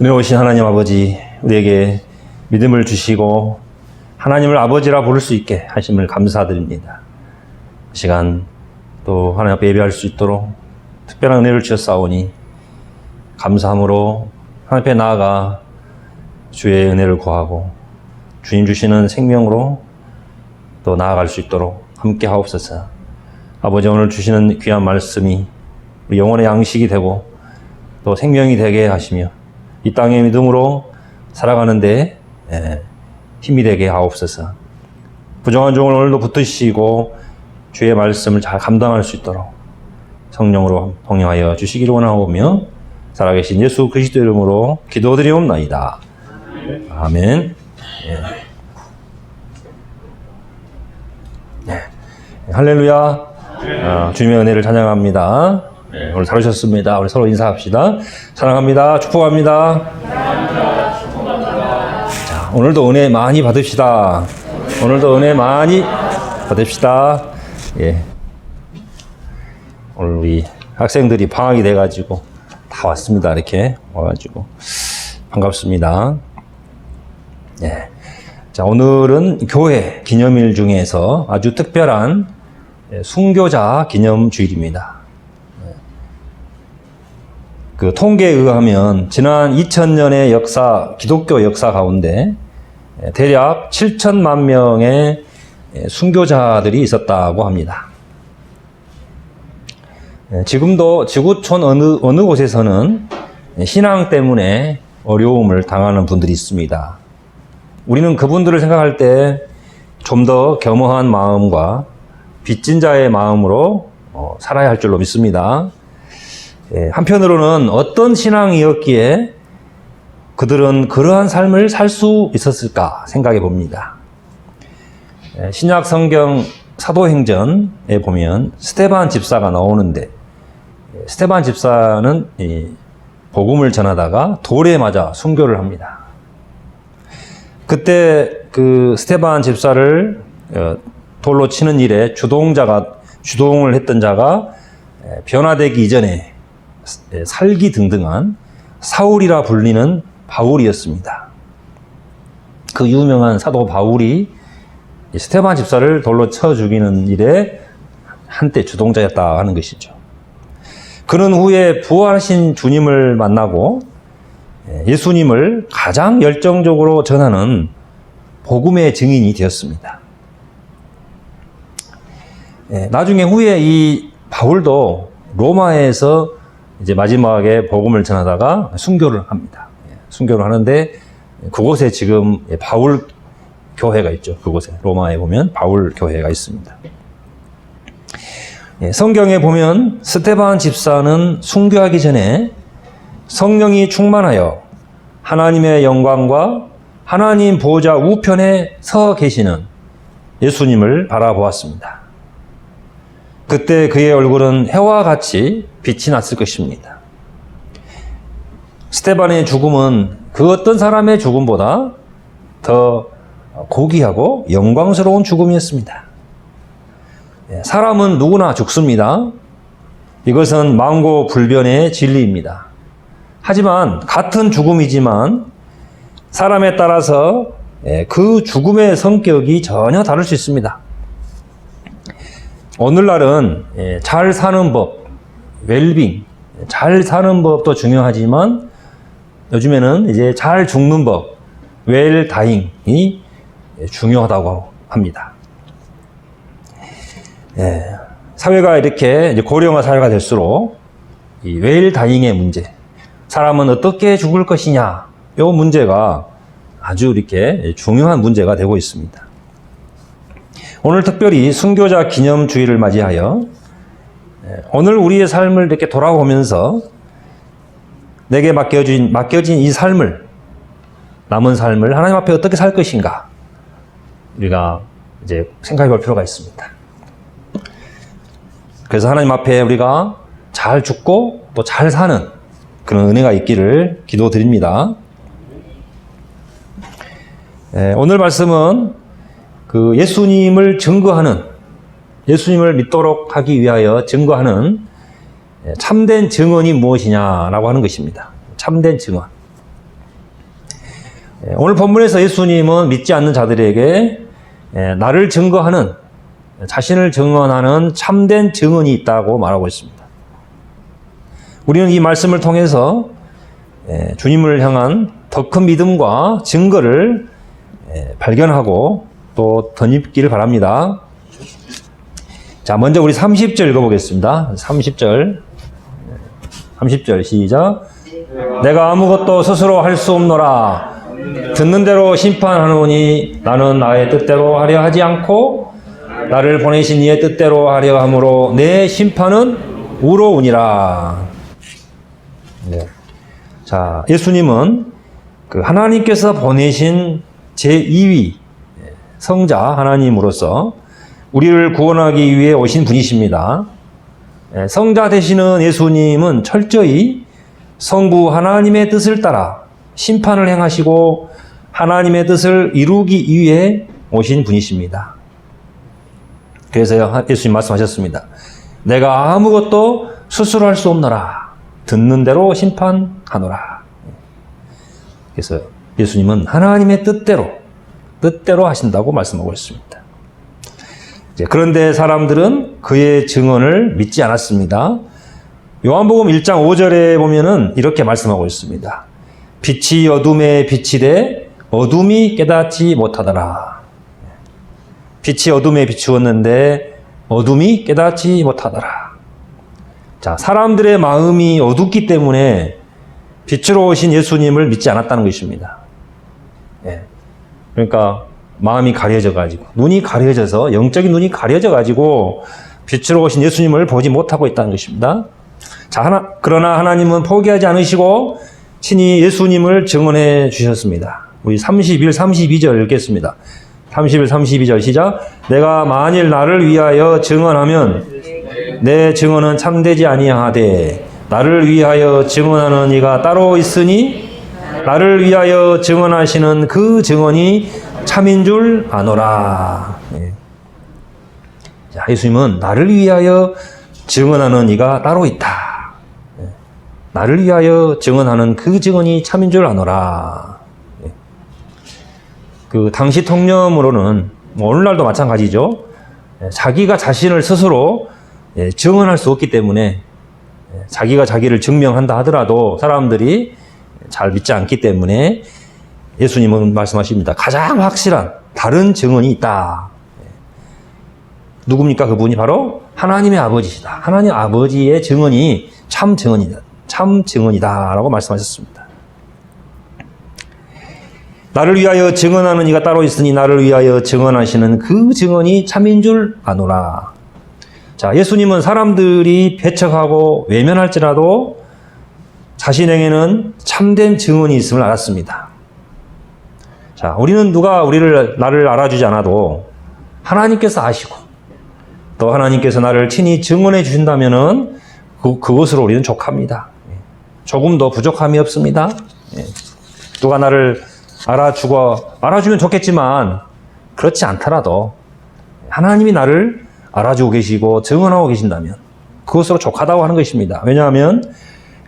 은혜오신 하나님 아버지, 우리에게 믿음을 주시고 하나님을 아버지라 부를 수 있게 하심을 감사드립니다. 이 시간 또 하나님 앞에 예배할 수 있도록 특별한 은혜를 주셨사오니 감사함으로 하나님 앞에 나아가 주의 은혜를 구하고 주님 주시는 생명으로 또 나아갈 수 있도록 함께 하옵소서. 아버지 오늘 주시는 귀한 말씀이 우리 영혼의 양식이 되고 또 생명이 되게 하시며 이 땅의 믿음으로 살아가는데 예, 힘이 되게 하옵소서. 부정한 종을 오늘도 붙드시고 주의 말씀을 잘 감당할 수 있도록 성령으로 동행하여 주시기를 원하오며 살아계신 예수 그리스도 이름으로 기도드리옵나이다. 아멘. 예. 네. 할렐루야. 어, 주님의 은혜를 찬양합니다. 네, 오늘 잘 오셨습니다. 우리 서로 인사합시다. 사랑합니다. 축복합니다. 자, 오늘도 은혜 많이 받읍시다. 오늘도 은혜 많이 받읍시다. 예. 오늘 우리 학생들이 방학이 돼가지고 다 왔습니다. 이렇게 와가지고 반갑습니다. 예. 자, 오늘은 교회 기념일 중에서 아주 특별한 예, 순교자 기념 주일입니다. 예. 그 통계에 의하면 지난 2000년의 역사, 기독교 역사 가운데 예, 대략 7천만 명의 예, 순교자들이 있었다고 합니다. 예, 지금도 지구촌 어느, 어느 곳에서는 신앙 때문에 어려움을 당하는 분들이 있습니다. 우리는 그분들을 생각할 때 좀 더 겸허한 마음과 빚진 자의 마음으로 어, 살아야 할 줄로 믿습니다. 예, 한편으로는 어떤 신앙이었기에 그들은 그러한 삶을 살 수 있었을까 생각해 봅니다. 예, 신약 성경 사도행전에 보면 스테반 집사가 나오는데 예, 스테반 집사는 이 복음을 전하다가 돌에 맞아 순교를 합니다. 그때 그 스테반 집사를 어, 돌로 치는 일에 주동자가 주동을 했던 자가 에, 변화되기 이전에 에, 살기 등등한 사울이라 불리는 바울이었습니다. 그 유명한 사도 바울이 이 스테반 집사를 돌로 쳐 죽이는 일에 한때 주동자였다 하는 것이죠. 그는 후에 부활하신 주님을 만나고 예, 예수님을 가장 열정적으로 전하는 복음의 증인이 되었습니다. 예, 나중에 후에 이 바울도 로마에서 이제 마지막에 복음을 전하다가 순교를 합니다. 예, 순교를 하는데 그곳에 지금 예, 바울 교회가 있죠. 그곳에 로마에 보면 바울 교회가 있습니다. 예, 성경에 보면 스테반 집사는 순교하기 전에 성령이 충만하여 하나님의 영광과 하나님 보호자 우편에 서 계시는 예수님을 바라보았습니다. 그때 그의 얼굴은 해와 같이 빛이 났을 것입니다. 스테반의 죽음은 그 어떤 사람의 죽음보다 더 고귀하고 영광스러운 죽음이었습니다. 예, 사람은 누구나 죽습니다. 이것은 망고 불변의 진리입니다. 하지만 같은 죽음이지만 사람에 따라서 예, 그 죽음의 성격이 전혀 다를 수 있습니다. 오늘날은 예, 잘 사는 법, 웰빙, 잘 사는 법도 중요하지만 요즘에는 이제 잘 죽는 법, 웰 다잉이 중요하다고 합니다. 예, 사회가 이렇게 고령화 사회가 될수록 이 웰다잉의 문제, 사람은 어떻게 죽을 것이냐, 이 문제가 아주 이렇게 중요한 문제가 되고 있습니다. 오늘 특별히 순교자 기념주의를 맞이하여 예, 오늘 우리의 삶을 이렇게 돌아보면서 내게 맡겨진, 맡겨진 이 삶을, 남은 삶을 하나님 앞에 어떻게 살 것인가, 우리가 이제 생각해 볼 필요가 있습니다. 그래서 하나님 앞에 우리가 잘 죽고 또 잘 사는 그런 은혜가 있기를 기도드립니다. 예, 오늘 말씀은 그 예수님을 증거하는 예수님을 믿도록 하기 위하여 증거하는 예, 참된 증언이 무엇이냐라고 하는 것입니다. 참된 증언. 예, 오늘 본문에서 예수님은 믿지 않는 자들에게 예, 나를 증거하는 자신을 증언하는 참된 증언이 있다고 말하고 있습니다. 우리는 이 말씀을 통해서 예, 주님을 향한 더 큰 믿음과 증거를 예, 발견하고 또 덧입기를 바랍니다. 자, 먼저 우리 30절 읽어보겠습니다. 30절. 30절 시작. 내가 아무것도 스스로 할 수 없노라. 듣는 대로 심판하노니 나는 나의 뜻대로 하려 하지 않고 나를 보내신 이의 뜻대로 하려 함으로 내 심판은 우로우니라. 네. 자, 예수님은 그 하나님께서 보내신 제2위 성자 하나님으로서 우리를 구원하기 위해 오신 분이십니다. 예, 성자 되시는 예수님은 철저히 성부 하나님의 뜻을 따라 심판을 행하시고 하나님의 뜻을 이루기 위해 오신 분이십니다. 그래서 예수님 말씀하셨습니다. 내가 아무것도 스스로 할 수 없노라. 듣는 대로 심판하노라. 그래서 예수님은 하나님의 뜻대로, 뜻대로 하신다고 말씀하고 있습니다. 그런데 사람들은 그의 증언을 믿지 않았습니다. 요한복음 1장 5절에 보면은 이렇게 말씀하고 있습니다. 빛이 어둠에 돼 어둠이 깨닫지 못하더라. 빛이 어둠에 비추었는데 어둠이 깨닫지 못하더라. 자, 사람들의 마음이 어둡기 때문에 빛으로 오신 예수님을 믿지 않았다는 것입니다. 예. 그러니까 마음이 가려져 가지고 눈이 가려져서 영적인 눈이 가려져 가지고 빛으로 오신 예수님을 보지 못하고 있다는 것입니다. 자, 하나 그러나 하나님은 포기하지 않으시고 친히 예수님을 증언해 주셨습니다. 우리 31, 32절 읽겠습니다. 31, 32절 시작. 내가 만일 나를 위하여 증언하면 내 증언은 참되지 아니하되 나를 위하여 증언하는 이가 따로 있으니 나를 위하여 증언하시는 그 증언이 참인 줄 아노라. 예. 자, 예수님은 나를 위하여 증언하는 이가 따로 있다. 예. 나를 위하여 증언하는 그 증언이 참인 줄 아노라. 예. 그 당시 통념으로는 뭐 오늘날도 마찬가지죠. 예, 자기가 자신을 스스로 예, 증언할 수 없기 때문에 예, 자기가 자기를 증명한다 하더라도 사람들이 잘 믿지 않기 때문에 예수님은 말씀하십니다. 가장 확실한 다른 증언이 있다. 누굽니까? 그분이 바로 하나님의 아버지시다. 하나님 아버지의 증언이 참 증언이다. 참 증언이다. 라고 말씀하셨습니다. 나를 위하여 증언하는 이가 따로 있으니 나를 위하여 증언하시는 그 증언이 참인 줄 아노라. 자, 예수님은 사람들이 배척하고 외면할지라도 자신에게는 참된 증언이 있음을 알았습니다. 자, 우리는 누가 우리를, 나를 알아주지 않아도 하나님께서 아시고 또 하나님께서 나를 친히 증언해 주신다면은 그, 그것으로 우리는 족합니다. 조금 더 부족함이 없습니다. 예. 누가 나를 알아주고, 알아주면 좋겠지만 그렇지 않더라도 하나님이 나를 알아주고 계시고 증언하고 계신다면 그것으로 족하다고 하는 것입니다. 왜냐하면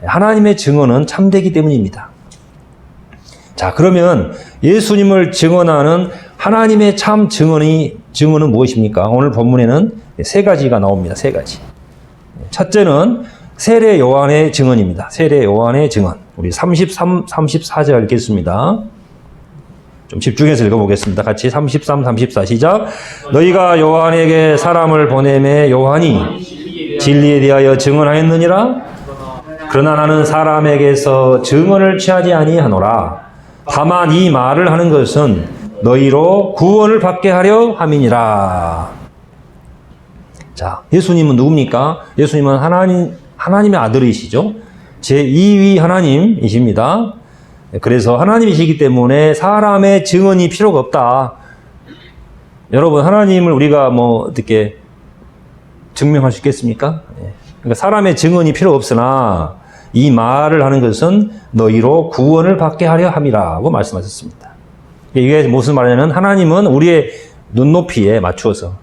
하나님의 증언은 참되기 때문입니다. 자, 그러면 예수님을 증언하는 하나님의 참 증언이, 증언은 무엇입니까? 오늘 본문에는 세 가지가 나옵니다. 세 가지. 첫째는 세례 요한의 증언입니다. 세례 요한의 증언. 우리 33, 34절 읽겠습니다. 좀 집중해서 읽어보겠습니다. 같이 33, 34 시작. 너희가 요한에게 사람을 보내매 요한이 진리에 대하여 증언하였느니라? 그러나 나는 사람에게서 증언을 취하지 아니하노라. 다만 이 말을 하는 것은 너희로 구원을 받게 하려 함이니라. 자, 예수님은 누굽니까? 예수님은 하나님, 하나님의 아들이시죠. 제2위 하나님이십니다. 그래서 하나님이시기 때문에 사람의 증언이 필요가 없다. 여러분, 하나님을 우리가 뭐 어떻게 증명할 수 있겠습니까? 예. 그러니까 사람의 증언이 필요 없으나 이 말을 하는 것은 너희로 구원을 받게 하려 함이라고 말씀하셨습니다. 이게 무슨 말이냐면 하나님은 우리의 눈높이에 맞추어서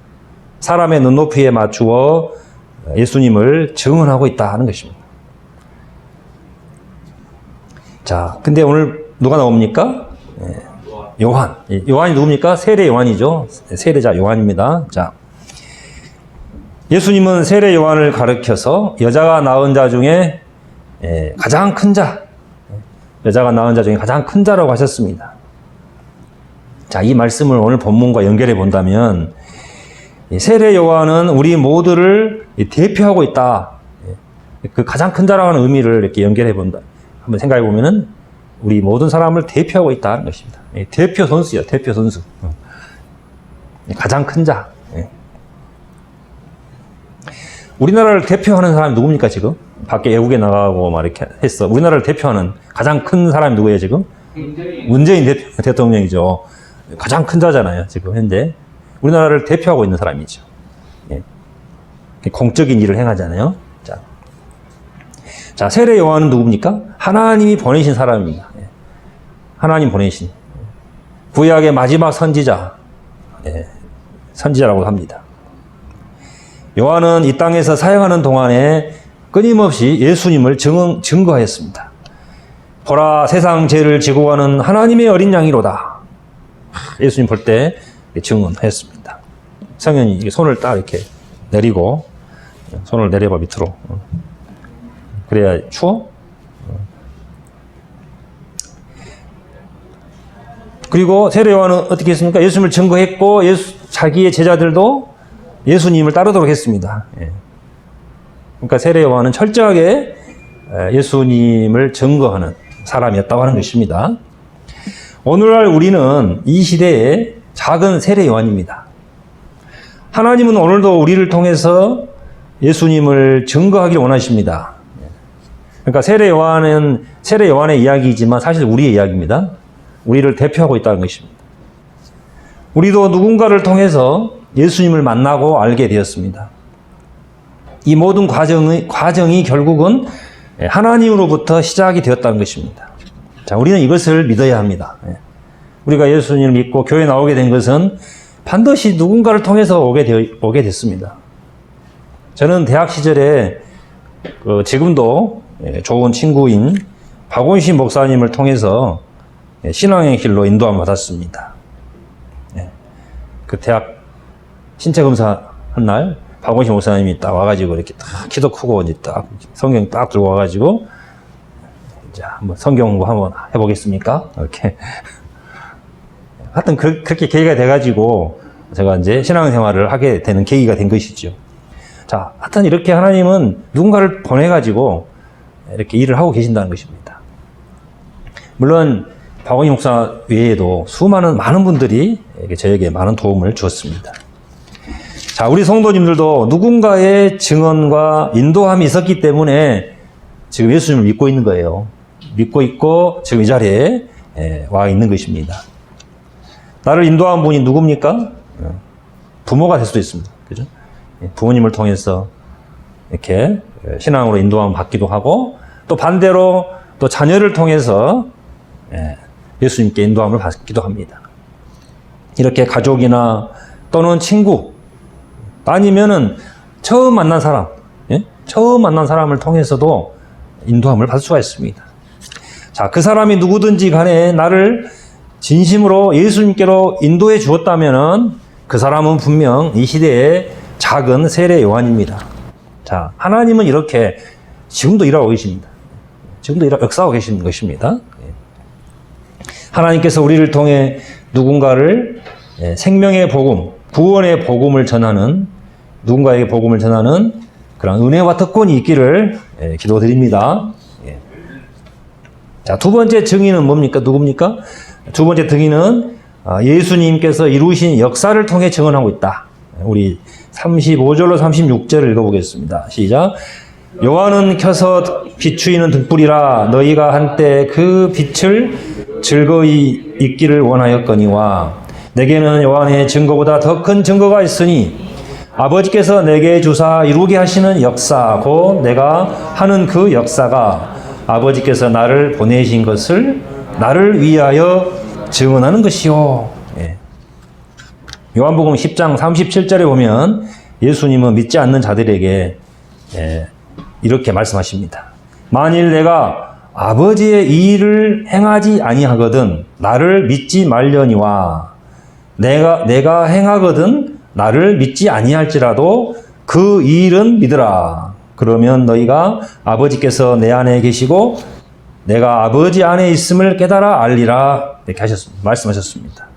사람의 눈높이에 맞추어 예수님을 증언하고 있다 하는 것입니다. 자, 근데 오늘 누가 나옵니까? 예. 요한. 이 요한이 누굽니까? 세례 요한이죠. 세례자 요한입니다. 자. 예수님은 세례 요한을 가르쳐서 여자가 낳은 자 중에 예, 가장 큰 자, 여자가 낳은 자 중에 가장 큰 자라고 하셨습니다. 자, 이 말씀을 오늘 본문과 연결해 본다면 이 세례 요한은 우리 모두를 이 대표하고 있다. 예, 그 가장 큰 자라는 의미를 이렇게 연결해 본다. 한번 생각해 보면은 우리 모든 사람을 대표하고 있다는 것입니다. 예, 대표 선수요, 대표 선수. 어. 예, 가장 큰 자. 예. 우리나라를 대표하는 사람이 누굽니까 지금? 밖에 외국에 나가고 막 이렇게 했어. 우리나라를 대표하는 가장 큰 사람이 누구예요 지금? 문재인 대표, 대통령이죠. 가장 큰 자잖아요 지금 현재. 우리나라를 대표하고 있는 사람이죠. 예. 공적인 일을 행하잖아요. 자, 자 세례 요한은 누굽니까? 하나님이 보내신 사람입니다. 예. 하나님 보내신 구약의 마지막 선지자, 예. 선지자라고 합니다. 요한은 이 땅에서 사역하는 동안에 끊임없이 예수님을 증, 증거하였습니다. 보라 세상 죄를 지고 가는 하나님의 어린 양이로다. 예수님 볼 때 증언하였습니다. 성현이 손을 딱 이렇게 내리고 손을 내려봐 밑으로. 그래야 추워? 그리고 세례 요한은 어떻게 했습니까? 예수님을 증거했고 예수, 자기의 제자들도 예수님을 따르도록 했습니다. 예. 그러니까 세례 요한은 철저하게 예수님을 증거하는 사람이었다고 하는 것입니다. 오늘날 우리는 이 시대의 작은 세례 요한입니다. 하나님은 오늘도 우리를 통해서 예수님을 증거하길 원하십니다. 그러니까 세례 요한은 세례 요한의 이야기이지만 사실 우리의 이야기입니다. 우리를 대표하고 있다는 것입니다. 우리도 누군가를 통해서 예수님을 만나고 알게 되었습니다. 이 모든 과정이, 과정이 결국은 하나님으로부터 시작이 되었다는 것입니다. 자, 우리는 이것을 믿어야 합니다. 예. 우리가 예수님을 믿고 교회 나오게 된 것은 반드시 누군가를 통해서 오게 되어, 오게 됐습니다. 저는 대학 시절에 그 지금도 예, 좋은 친구인 박원신 목사님을 통해서 예, 신앙의 길로 인도함을 받았습니다. 그 대학 신체 검사 한 날 박원신 목사님이 딱 와가지고 이렇게 딱 키도 크고 이제 딱 성경 딱 들고 와가지고 자 한번 성경 공부 한번 해보겠습니까? 이렇게 하여튼 그, 그렇게 계기가 돼가지고 제가 이제 신앙생활을 하게 되는 계기가 된 것이죠. 자, 하여튼 이렇게 하나님은 누군가를 보내가지고 이렇게 일을 하고 계신다는 것입니다. 물론 박원희 목사 외에도 수많은 많은 분들이 저에게 많은 도움을 주었습니다. 자, 우리 성도님들도 누군가의 증언과 인도함이 있었기 때문에 지금 예수님을 믿고 있는 거예요. 믿고 있고 지금 이 자리에 와 있는 것입니다. 나를 인도한 분이 누굽니까? 부모가 될 수도 있습니다. 그죠? 부모님을 통해서 이렇게 신앙으로 인도함을 받기도 하고 또 반대로 또 자녀를 통해서 예수님께 인도함을 받기도 합니다. 이렇게 가족이나 또는 친구 아니면은 처음 만난 사람, 예? 처음 만난 사람을 통해서도 인도함을 받을 수가 있습니다. 자, 그 사람이 누구든지 간에 나를 진심으로 예수님께로 인도해 주었다면은 그 사람은 분명 이 시대의 작은 세례 요한입니다. 자, 하나님은 이렇게 지금도 일하고 계십니다. 지금도 일하고 역사하고 계신 것입니다. 예. 하나님께서 우리를 통해 누군가를 예, 생명의 복음, 구원의 복음을 전하는 누군가에게 복음을 전하는 그런 은혜와 특권이 있기를 예, 기도드립니다. 자, 두 번째 증인은 뭡니까? 누굽니까? 두 번째 증인은 아, 예수님께서 이루신 역사를 통해 증언하고 있다. 우리 35절로 36절을 읽어보겠습니다. 시작. 요한은 켜서 비추이는 등불이라 너희가 한때 그 빛을 즐거이 있기를 원하였거니와 내게는 요한의 증거보다 더 큰 증거가 있으니 아버지께서 내게 주사 이루게 하시는 역사 곧 내가 하는 그 역사가 아버지께서 나를 보내신 것을 나를 위하여 증언하는 것이요. 예. 요한복음 10장 37절에 보면 예수님은 믿지 않는 자들에게 예, 이렇게 말씀하십니다. 만일 내가 아버지의 일을 행하지 아니하거든 나를 믿지 말려니와 내가 내가 행하거든 나를 믿지 아니할지라도 그 일은 믿으라. 그러면 너희가 아버지께서 내 안에 계시고 내가 아버지 안에 있음을 깨달아 알리라 이렇게 하셨습니다. 말씀하셨습니다.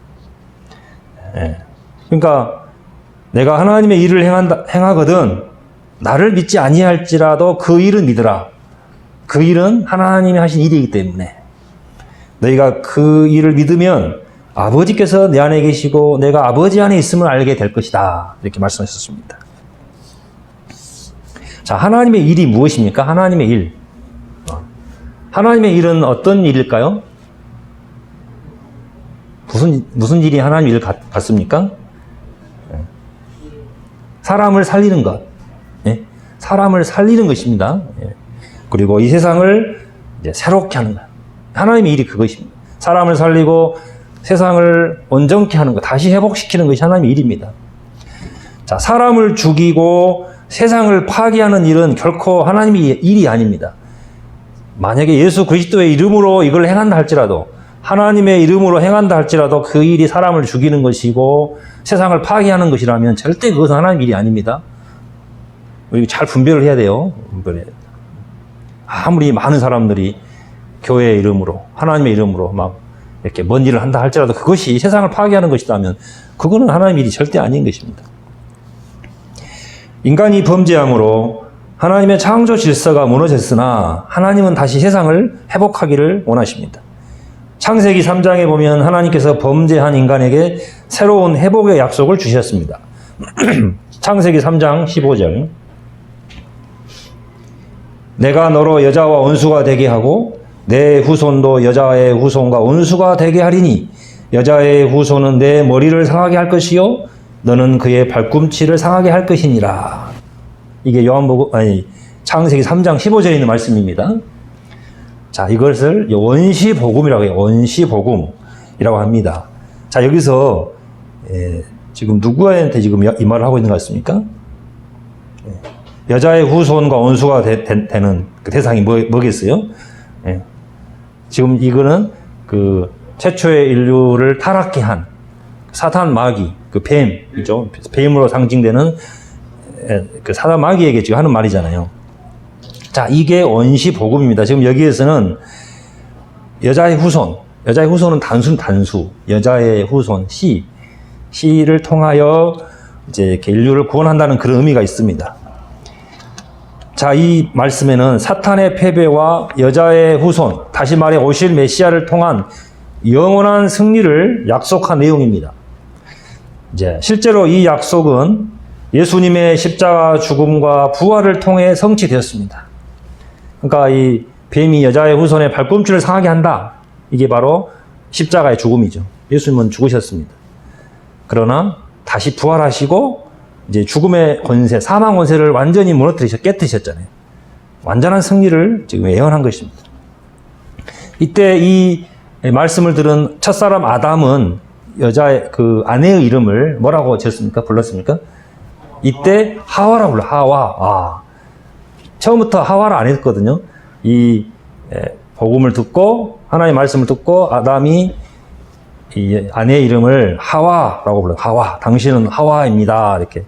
예. 그러니까 내가 하나님의 일을 행한다, 행하거든 나를 믿지 아니할지라도 그 일은 믿으라. 그 일은 하나님이 하신 일이기 때문에 너희가 그 일을 믿으면 아버지께서 내 안에 계시고 내가 아버지 안에 있음을 알게 될 것이다. 이렇게 말씀하셨습니다. 자, 하나님의 일이 무엇입니까? 하나님의 일. 어. 하나님의 일은 어떤 일일까요? 무슨, 무슨 일이 하나님 일 같, 같습니까? 예. 사람을 살리는 것. 예? 사람을 살리는 것입니다. 예. 그리고 이 세상을 새롭게 하는 것. 하나님의 일이 그것입니다. 사람을 살리고 세상을 온전케 하는 것, 다시 회복시키는 것이 하나님의 일입니다. 자, 사람을 죽이고 세상을 파괴하는 일은 결코 하나님의 일이 아닙니다. 만약에 예수 그리스도의 이름으로 이걸 행한다 할지라도 하나님의 이름으로 행한다 할지라도 그 일이 사람을 죽이는 것이고 세상을 파괴하는 것이라면 절대 그것은 하나님의 일이 아닙니다. 우리 잘 분별을 해야 돼요. 아무리 많은 사람들이 교회의 이름으로 하나님의 이름으로 막 이렇게 먼 일을 한다 할지라도 그것이 세상을 파괴하는 것이라면 그거는 하나님의 일이 절대 아닌 것입니다. 인간이 범죄함으로 하나님의 창조 질서가 무너졌으나 하나님은 다시 세상을 회복하기를 원하십니다. 창세기 3장에 보면 하나님께서 범죄한 인간에게 새로운 회복의 약속을 주셨습니다. 창세기 3장 15절. 내가 너로 여자와 원수가 되게 하고 내 후손도 여자의 후손과 원수가 되게 하리니 여자의 후손은 내 머리를 상하게 할 것이요 너는 그의 발꿈치를 상하게 할 것이니라. 이게 요한복음 아니 창세기 3장 15절에 있는 말씀입니다. 자, 이것을 원시 복음이라고 해요. 원시 복음이라고 합니다. 자, 여기서 예, 지금 누구한테 지금 이 말을 하고 있는 것 같습니까? 예, 여자의 후손과 원수가 되, 는 그 대상이 뭐, 뭐겠어요? 예, 지금 이거는 그 최초의 인류를 타락케 한 사탄 마귀, 그 뱀이죠. 뱀으로 상징되는 에, 그 사탄 마귀에게 지금 하는 말이잖아요. 자, 이게 원시 복음입니다. 지금 여기에서는 여자의 후손, 여자의 후손은 단순 단수, 여자의 후손 씨, 씨를 통하여 이제 인류를 구원한다는 그런 의미가 있습니다. 자, 이 말씀에는 사탄의 패배와 여자의 후손, 다시 말해 오실 메시아를 통한 영원한 승리를 약속한 내용입니다. 이제 실제로 이 약속은 예수님의 십자가 죽음과 부활을 통해 성취되었습니다. 그러니까 이 뱀이 여자의 후손의 발꿈치를 상하게 한다. 이게 바로 십자가의 죽음이죠. 예수님은 죽으셨습니다. 그러나 다시 부활하시고 이제 죽음의 권세, 사망 권세를 완전히 무너뜨리셨, 깨뜨셨잖아요. 완전한 승리를 지금 예언한 것입니다. 이때 이 말씀을 들은 첫사람 아담은 여자의 그 아내의 이름을 뭐라고 지었습니까? 불렀습니까? 이때 하와라고 불러, 하와. 아. 처음부터 하와를 안 했거든요. 이 에, 복음을 듣고 하나님의 말씀을 듣고 아담이 이 아내의 이름을 하와라고 불러요. 하와. 당신은 하와입니다. 이렇게.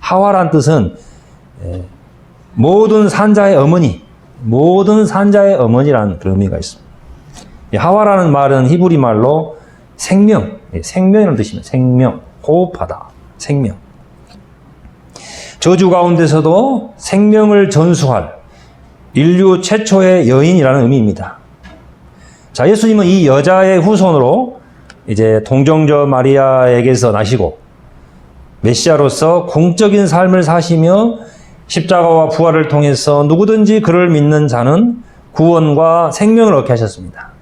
하와란 뜻은 에, 모든 산자의 어머니, 모든 산자의 어머니라는 그런 의미가 있습니다. 이 하와라는 말은 히브리 말로 생명, 예, 생명이라는 뜻입니다. 생명, 호흡하다, 생명. 저주 가운데서도 생명을 전수할 인류 최초의 여인이라는 의미입니다. 자, 예수님은 이 여자의 후손으로 이제 동정저 마리아에게서 나시고 메시아로서 공적인 삶을 사시며 십자가와 부활을 통해서 누구든지 그를 믿는 자는 구원과 생명을 얻게 하셨습니다.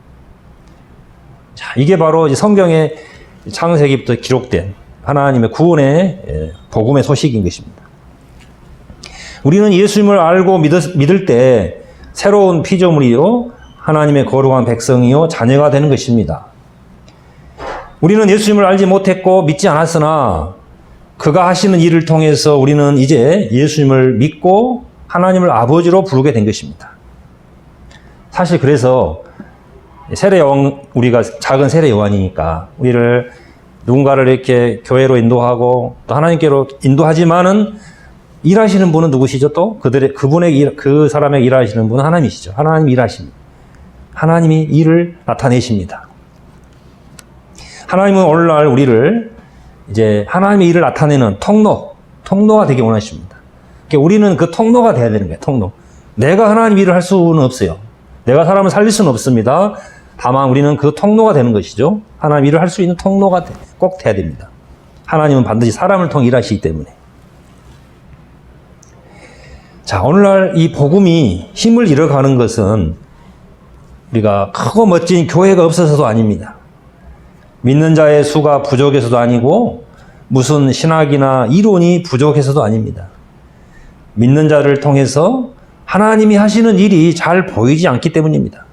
자, 이게 바로 성경의 창세기부터 기록된 하나님의 구원의 예, 복음의 소식인 것입니다. 우리는 예수님을 알고 믿을 때 새로운 피조물이요 하나님의 거룩한 백성이요 자녀가 되는 것입니다. 우리는 예수님을 알지 못했고 믿지 않았으나 그가 하시는 일을 통해서 우리는 이제 예수님을 믿고 하나님을 아버지로 부르게 된 것입니다. 사실 그래서 세례 요한 우리가 작은 세례 요한이니까 우리를 누군가를 이렇게 교회로 인도하고 또 하나님께로 인도하지만은 일하시는 분은 누구시죠? 또 그들의 그분의 일, 그 사람의 일하시는 분은 하나님이시죠. 하나님 일하십니다. 하나님이 일을 나타내십니다. 하나님은 오늘날 우리를 이제 하나님의 일을 나타내는 통로, 통로가 되기 원하십니다. 그러니까 우리는 그 통로가 돼야 되는 거예요. 통로. 내가 하나님 일을 할 수는 없어요. 내가 사람을 살릴 수는 없습니다. 다만 우리는 그 통로가 되는 것이죠. 하나님 일을 할 수 있는 통로가 돼- 꼭 돼야 됩니다. 하나님은 반드시 사람을 통해 일하시기 때문에. 자, 오늘날 이 복음이 힘을 잃어가는 것은 우리가 크고 멋진 교회가 없어서도 아닙니다. 믿는 자의 수가 부족해서도 아니고 무슨 신학이나 이론이 부족해서도 아닙니다. 믿는 자를 통해서 하나님이 하시는 일이 잘 보이지 않기 때문입니다.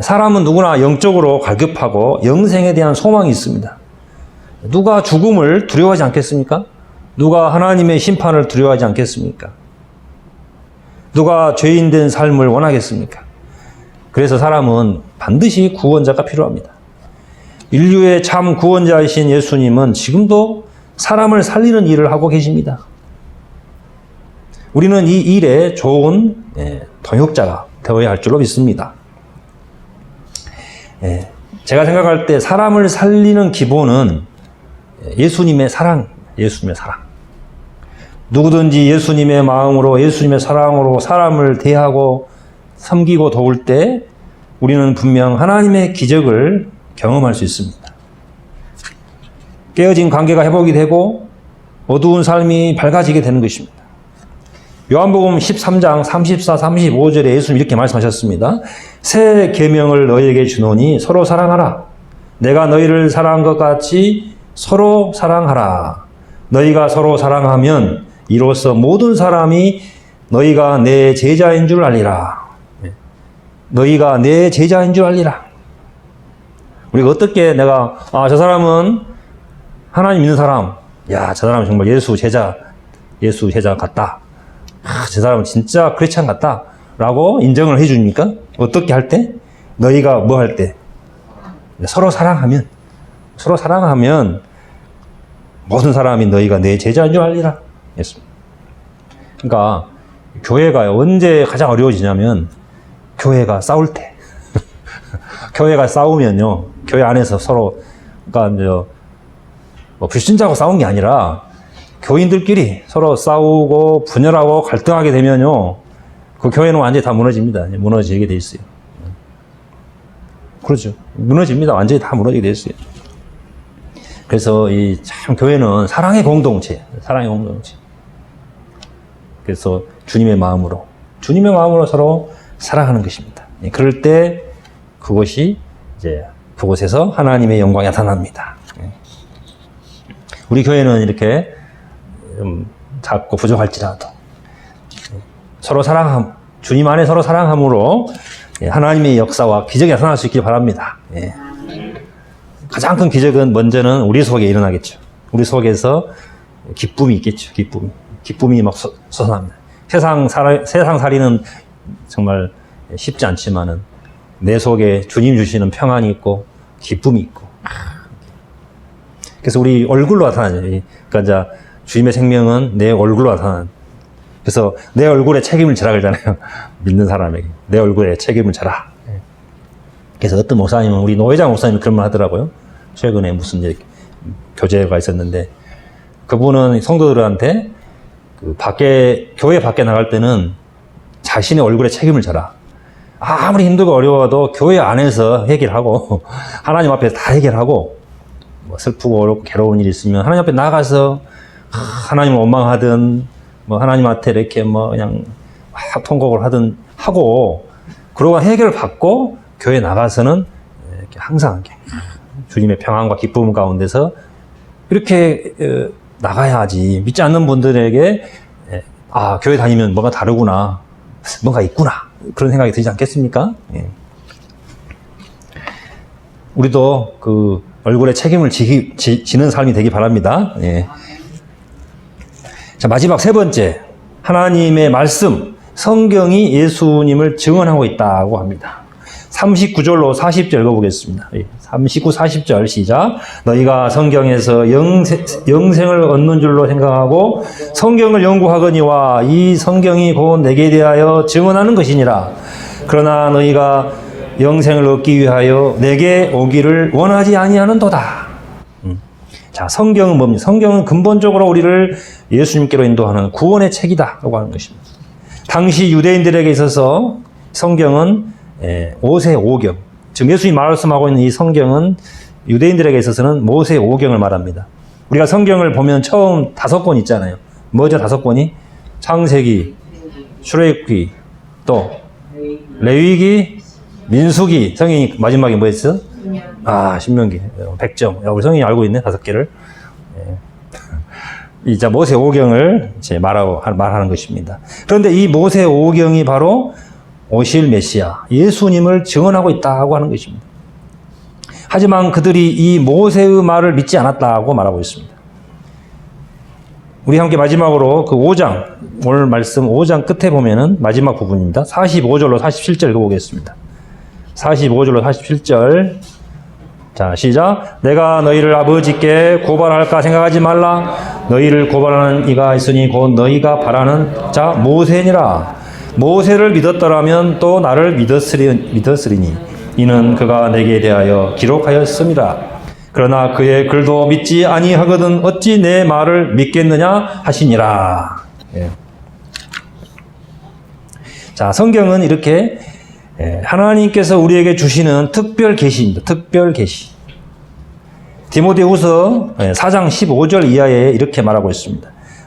사람은 누구나 영적으로 갈급하고 영생에 대한 소망이 있습니다. 누가 죽음을 두려워하지 않겠습니까? 누가 하나님의 심판을 두려워하지 않겠습니까? 누가 죄인된 삶을 원하겠습니까? 그래서 사람은 반드시 구원자가 필요합니다. 인류의 참 구원자이신 예수님은 지금도 사람을 살리는 일을 하고 계십니다. 우리는 이 일에 좋은 예, 동역자가 되어야 할 줄로 믿습니다. 예, 제가 생각할 때 사람을 살리는 기본은 예수님의 사랑, 예수님의 사랑. 누구든지 예수님의 마음으로, 예수님의 사랑으로 사람을 대하고 섬기고 도울 때 우리는 분명 하나님의 기적을 경험할 수 있습니다. 깨어진 관계가 회복이 되고 어두운 삶이 밝아지게 되는 것입니다. 요한복음 13장 34, 35절에 예수님 이렇게 말씀하셨습니다. 새 계명을 너희에게 주노니 서로 사랑하라. 내가 너희를 사랑한 것 같이 서로 사랑하라. 너희가 서로 사랑하면 이로써 모든 사람이 너희가 내 제자인 줄 알리라. 너희가 내 제자인 줄 알리라. 우리가 어떻게 내가 아 저 사람은 하나님 믿는 사람, 야 저 사람은 정말 예수 제자, 예수 제자 같다. 아, 저 사람은 진짜 크리스찬 같다. 라고 인정을 해줍니까? 어떻게 할 때? 너희가 뭐 할 때? 서로 사랑하면, 서로 사랑하면 모든 사람이 너희가 내 제자인 줄 알리라. 했습니다. 그러니까 교회가 언제 가장 어려워지냐면 교회가 싸울 때. 교회가 싸우면요. 교회 안에서 서로 그러니까 이제 뭐 불신자하고 싸운 게 아니라 교인들끼리 서로 싸우고 분열하고 갈등하게 되면요. 그 교회는 완전히 다 무너집니다. 무너지게 돼 있어요. 그렇죠. 무너집니다. 완전히 다 무너지게 돼 있어요. 그래서 이 참 교회는 사랑의 공동체, 사랑의 공동체. 그래서 주님의 마음으로, 주님의 마음으로 서로 사랑하는 것입니다. 예, 그럴 때 그것이 이제 그곳에서 하나님의 영광이 나타납니다. 예. 우리 교회는 이렇게 좀 작고 부족할지라도 서로 사랑함, 주님 안에 서로 사랑함으로 예, 하나님의 역사와 기적이 나타날 수 있길 바랍니다. 예. 가장 큰 기적은 먼저는 우리 속에 일어나겠죠. 우리 속에서 기쁨이 있겠죠. 기쁨이. 기쁨이 막 솟- 솟아납니다. 세상 살, 세상 살이는 정말 쉽지 않지만은 내 속에 주님 주시는 평안이 있고 기쁨이 있고. 그래서 우리 얼굴로 나타나죠. 이- 그러니까 이제 주님의 생명은 내 얼굴로 나타나는. 그래서 내 얼굴에 책임을 지라 그러잖아요. 믿는 사람에게. 내 얼굴에 책임을 져라. 그래서 어떤 목사님은 우리 노회장 목사님이 그런 말 하더라고요. 최근에 무슨 교제가 있었는데 그분은 성도들한테 그 밖에 교회 밖에 나갈 때는 자신의 얼굴에 책임을 져라. 아무리 힘들고 어려워도 교회 안에서 해결하고 하나님 앞에 다 해결하고 뭐 슬프고 어렵고 괴로운 일이 있으면 하나님 앞에 나가서 하, 하나님을 원망하든 뭐 하나님한테 이렇게 뭐 그냥 막 통곡을 하든 하고 그러고 해결을 받고 교회 나가서는 이렇게 항상 이렇게 주님의 평안과 기쁨 가운데서 이렇게 어, 나가야지. 믿지 않는 분들에게 예, 아 교회 다니면 뭔가 다르구나. 뭔가 있구나 그런 생각이 들지 않겠습니까? 예. 우리도 그 얼굴에 책임을 지기, 지, 지는 삶이 되기 바랍니다. 예. 자, 마지막 세 번째. 하나님의 말씀, 성경이 예수님을 증언하고 있다고 합니다. 39절로 40절 읽어보겠습니다. 39, 40절 시작. 너희가 성경에서 영생, 영생을 얻는 줄로 생각하고 성경을 연구하거니와 이 성경이 곧 내게 대하여 증언하는 것이니라. 그러나 너희가 영생을 얻기 위하여 내게 오기를 원하지 아니하는 도다. 음. 자, 성경은 뭡니까? 성경은 근본적으로 우리를 예수님께로 인도하는 구원의 책이다라고 하는 것입니다. 당시 유대인들에게 있어서 성경은 예, 모세 오경, 즉 예수님이 말씀하고 있는 이 성경은 유대인들에게 있어서는 모세 오경을 말합니다. 우리가 성경을 보면 처음 다섯 권 있잖아요. 뭐죠 다섯 권이? 창세기, 출애굽기, 또 레위기, 민수기, 성경이 마지막에 뭐였어? 아 신명기, 100점. 야, 우리 성경이 알고 있네 다섯 개를. 예. 이제 모세 오경을 이제 말하고 말하는 것입니다. 그런데 이 모세 오경이 바로 오실 메시아 예수님을 증언하고 있다고 하는 것입니다. 하지만 그들이 이 모세의 말을 믿지 않았다고 말하고 있습니다. 우리 함께 마지막으로 그 5장 오늘 말씀 5장 끝에 보면은 마지막 부분입니다. 45절로 47절 읽어보겠습니다. 45절로 47절 자, 시작. 내가 너희를 아버지께 고발할까 생각하지 말라. 너희를 고발하는 이가 있으니 곧 너희가 바라는 자 모세니라. 모세를 믿었더라면 또 나를 믿었으리, 믿었으리니 이는 그가 내게 대하여 기록하였습니다. 그러나 그의 글도 믿지 아니하거든 어찌 내 말을 믿겠느냐 하시니라. 예. 자, 성경은 이렇게 예, 하나님께서 우리에게 주시는 특별 계시입니다. 특별 계시. 디모데후서 4장 15절 이하에 이렇게 말하고 있습니다.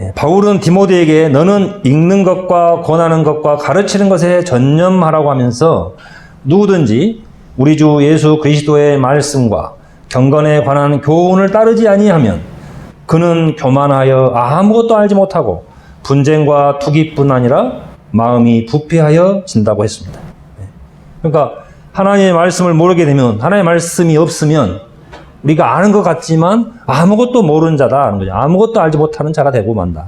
예, 바울은 디모데에게 너는 읽는 것과 권하는 것과 가르치는 것에 전념하라고 하면서 누구든지 우리 주 예수 그리스도의 말씀과 경건에 관한 교훈을 따르지 아니하면 그는 교만하여 아무것도 알지 못하고 분쟁과 투기뿐 아니라 마음이 부패하여 진다고 했습니다. 예. 그러니까 하나님의 말씀을 모르게 되면 하나님의 말씀이 없으면 우리가 아는 것 같지만 아무것도 모르는 자다 하는 거죠. 아무것도 알지 못하는 자가 되고 만다.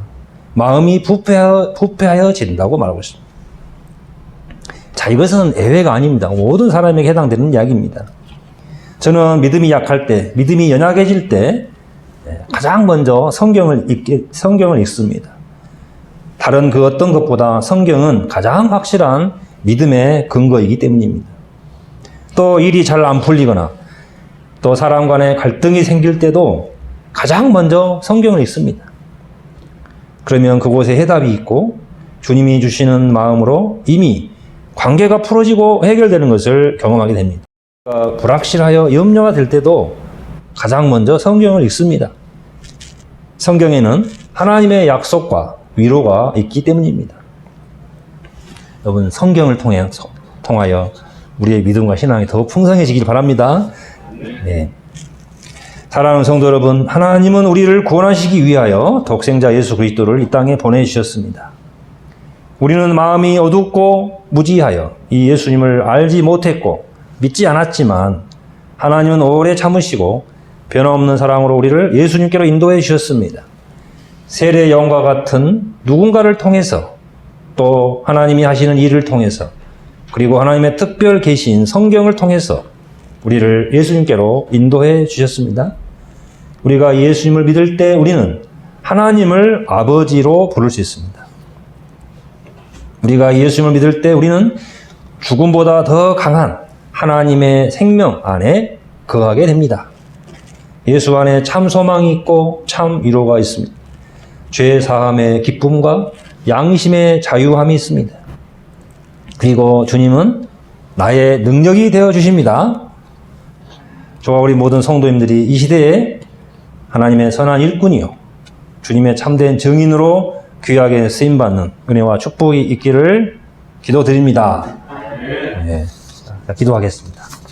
마음이 부패하여, 부패하여 진다고 말하고 있습니다. 자, 이것은 예외가 아닙니다. 모든 사람에게 해당되는 이야기입니다. 저는 믿음이 약할 때, 믿음이 연약해질 때 가장 먼저 성경을 읽게, 성경을 읽습니다. 다른 그 어떤 것보다 성경은 가장 확실한 믿음의 근거이기 때문입니다. 또 일이 잘 안 풀리거나 또 사람 간의 갈등이 생길 때도 가장 먼저 성경을 읽습니다. 그러면 그곳에 해답이 있고 주님이 주시는 마음으로 이미 관계가 풀어지고 해결되는 것을 경험하게 됩니다. 불확실하여 염려가 될 때도 가장 먼저 성경을 읽습니다. 성경에는 하나님의 약속과 위로가 있기 때문입니다. 여러분 성경을 통해 통하여 우리의 믿음과 신앙이 더욱 풍성해지길 바랍니다. 네. 사랑하는 성도 여러분, 하나님은 우리를 구원하시기 위하여 독생자 예수 그리스도를 이 땅에 보내주셨습니다. 우리는 마음이 어둡고 무지하여 이 예수님을 알지 못했고 믿지 않았지만 하나님은 오래 참으시고 변함없는 사랑으로 우리를 예수님께로 인도해 주셨습니다. 세례 영과 같은 누군가를 통해서 또 하나님이 하시는 일을 통해서 그리고 하나님의 특별 계신 성경을 통해서 우리를 예수님께로 인도해 주셨습니다. 우리가 예수님을 믿을 때 우리는 하나님을 아버지로 부를 수 있습니다. 우리가 예수님을 믿을 때 우리는 죽음보다 더 강한 하나님의 생명 안에 거하게 됩니다. 예수 안에 참 소망이 있고 참 위로가 있습니다. 죄 사함의 기쁨과 양심의 자유함이 있습니다. 그리고 주님은 나의 능력이 되어 주십니다. 저와 우리 모든 성도님들이 이 시대에 하나님의 선한 일꾼이요. 주님의 참된 증인으로 귀하게 쓰임받는 은혜와 축복이 있기를 기도드립니다. 네. 기도하겠습니다.